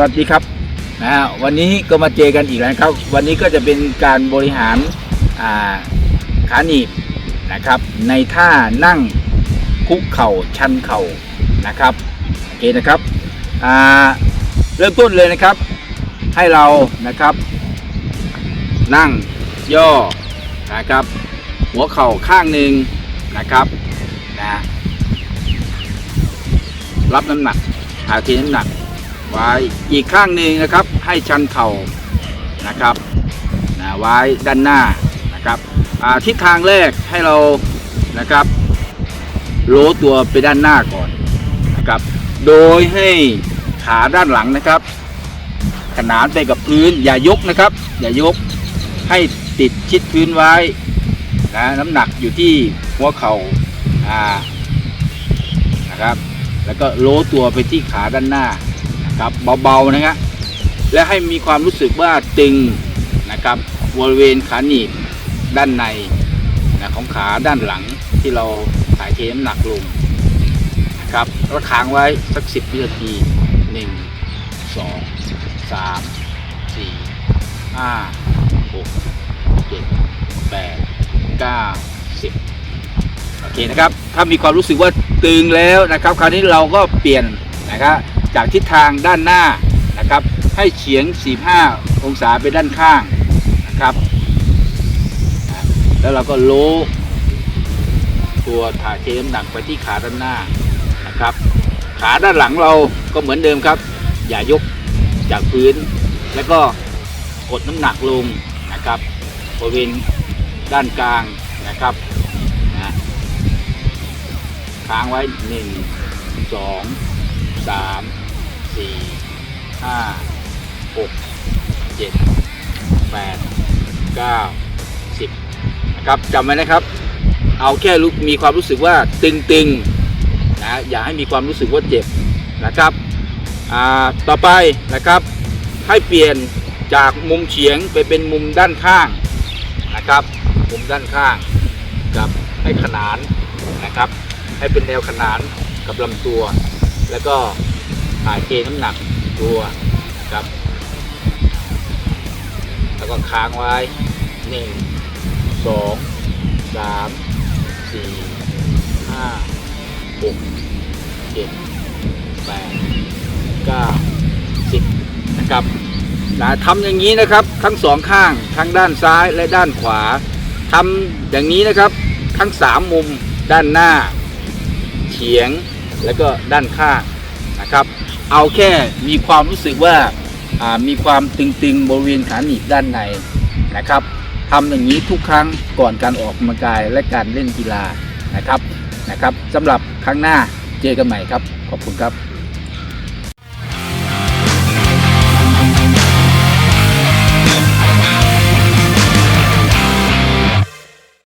วัสดีครับนะฮะวันนี้ก็มาเจอกันอีกแล้วครับ วันนี้ก็จะเป็นการบริหาราขาหนีบนะครับ ในท่านั่งคุกเข่าชันเข่านะครับโอเคนะครับเริ่มต้นเลยนะครับ ให้เรานะครับ นั่งย่อนะครับ หัวเข่าข้างหนึ่งนะครับนะรับน้ำหนักหาทีน้ำหนัก ไว้อีกข้างหนึ่งนะครับให้ชันเข่านะครับนะไว้ด้านหน้านะครับทิศทางแรกให้เรานะครับโล้ตัวไปด้านหน้าก่อนนะครับ โดยให้ขาด้านหลังนะครับ ขนานไปกับพื้นอย่ายกนะครับ อย่ายกให้ติดชิดพื้นไว้นะน้ำหนักอยู่ที่หัวเข่าอ่านะครับ แล้วก็โล้ตัวไปที่ขาด้านหน้า ครับเบาๆนะครับและให้มีความรู้สึกว่าตึงนะครับบริเวณขาหนีบด้านในนะของขาด้านหลังที่เราถ่ายเทน้ำหนักลงนะครับแล้วค้างไว้สักสิบวินาทีหนึ่งสองสามสี่ห้าหกเจ็ดแปดเก้าสิบโอเคนะครับ ถ้ามีความรู้สึกว่าตึงแล้วนะครับ คราวนี้เราก็เปลี่ยนนะครับ จากทิศทางด้านหน้านะครับ ให้เฉียง 45 องศาไปด้านข้างนะครับ แล้วเราก็โล้ตัวถ่ายเทน้ำหนักไปที่ขาด้านหน้านะครับ ขาด้านหลังเราก็เหมือนเดิมครับ อย่ายกจากพื้น แล้วก็กดน้ำหนักลงนะครับบริเวณด้านกลางนะครับนะค้างไว้หนึ่ง สามสี่ห้าหกเจ็ดแปดเก้าสิบนะครับจำไว้นะครับ เอาแค่รู้มีความรู้สึกว่าตึงๆนะอย่าให้มีความรู้สึกว่าเจ็บนะครับต่อไปนะครับให้เปลี่ยนจากมุมเฉียงไปเป็นมุมด้านข้างนะครับ มุมด้านข้างกับให้ขนานนะครับ ให้เป็นแนวขนานกับลำตัว แล้วก็ถ่ายเทน้ำหนักตัวครับ แล้วก็ค้างไว้หนึ่งสองสามสี่ห้าหกเจ็ดแปดเก้าสิบนะครับนะทำอย่างนี้นะครับทั้งสองข้างทั้งด้านซ้ายและด้านขวาทำอย่างนี้นะครับ ทั้งสามมุมด้านหน้าเฉียง แล้วก็ด้านข้างนะครับ เอาแค่มีความรู้สึกว่าามีความตึงๆบริเวณขาหนีบด้านในนะครับทำอย่างนี้ทุกครั้งก่อนการออกกำลังกายและการเล่นกีฬานะครับนะครับสำหรับครั้งหน้าเจอกันใหม่ครับ ขอบคุณครับ